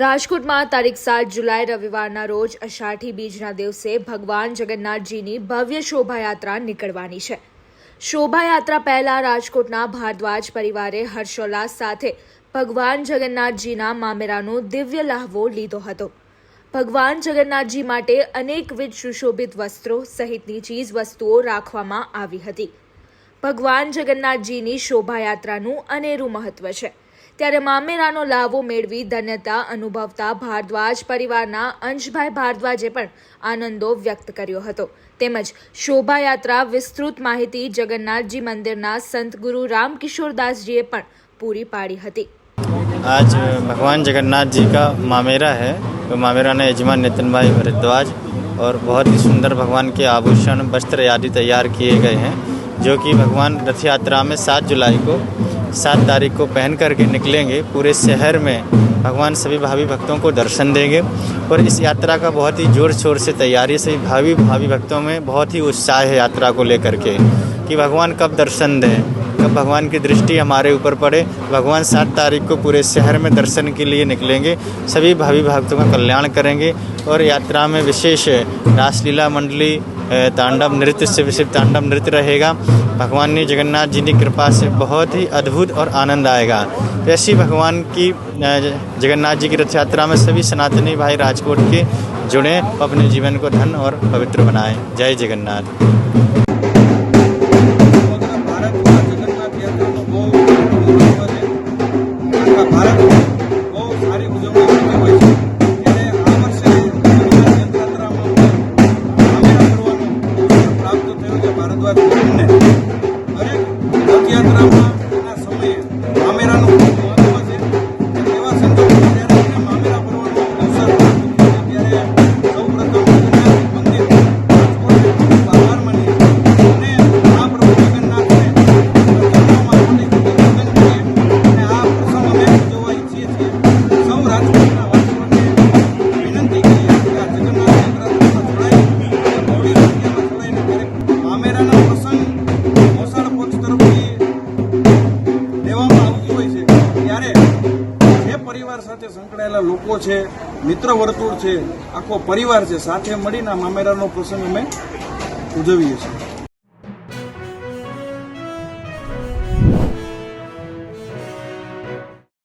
રાજકોટમાં તારીખ સાત જુલાઈ રવિવારના રોજ અષાઢી બીજના દિવસે ભગવાન જગન્નાથજીની ભવ્ય શોભાયાત્રા નીકળવાની છે શોભાયાત્રા પહેલાં રાજકોટના ભારદ્વાજ પરિવારે હર્ષોલ્લાસ સાથે ભગવાન જગન્નાથજીના મામેરાનો દિવ્ય લહાવો લીધો હતો ભગવાન જગન્નાથજી માટે અનેકવિધ સુશોભિત વસ્ત્રો સહિતની ચીજ વસ્તુઓ રાખવામાં આવી હતી ભગવાન જગન્નાથજીની શોભાયાત્રાનું અનેરું મહત્વ છે ત્યારે મામેરાનો લાવો મેડવી ધન્યતા અનુભવતા ભારદ્વાજ પરિવારના અંજબાઈ ભારદ્વાજે પણ આનંદો વ્યક્ત કર્યો હતો તેમજ શોભા યાત્રા વિસ્તૃત માહિતી જગન્નાથજી મંદિરના સંત ગુરુ રામ કિશોરદાસજીએ પણ પૂરી પાડી હતી આજ ભગવાન જગન્નાથજી કા મામેરા હે મામેરાના યજમાન નેતનભાઈ ભારદ્વાજ ઓર બહોત જ સુંદર ભગવાન કે આભૂષણ વસ્ત્રા આદિ તૈયાર કીયે ગયે હે જો કી ભગવાન રથયાત્રા મે 7 જુલાઈ કો सात तारीख को पहन करके निकलेंगे पूरे शहर में भगवान सभी भावी भक्तों को दर्शन देंगे और इस यात्रा का बहुत ही जोर शोर से तैयारी से भावी भावी भक्तों में बहुत ही उत्साह है यात्रा को लेकर के कि भगवान कब दर्शन दें भगवान की दृष्टि हमारे ऊपर पड़े भगवान सात तारीख को पूरे शहर में दर्शन के लिए निकलेंगे सभी भावी भक्तों का कल्याण करेंगे और यात्रा में विशेष रासलीला मंडली तांडव नृत्य से विशेष तांडव नृत्य रहेगा भगवान ने जगन्नाथ जी की कृपा से बहुत ही अद्भुत और आनंद आएगा तो ऐसी भगवान की जगन्नाथ जी की रथ यात्रा में सभी सनातनी भाई राजकोट के जुड़ें अपने जीवन को धन और पवित्र बनाएं जय जगन्नाथ अरे क्या खराब પરિવાર સાથે સંકળાયેલા લોકો છે મિત્ર વર્તુળ છે આખો પરિવાર છે સાથે મળીને મામેરાનો પ્રસંગ અમે ઉજવીએ છીએ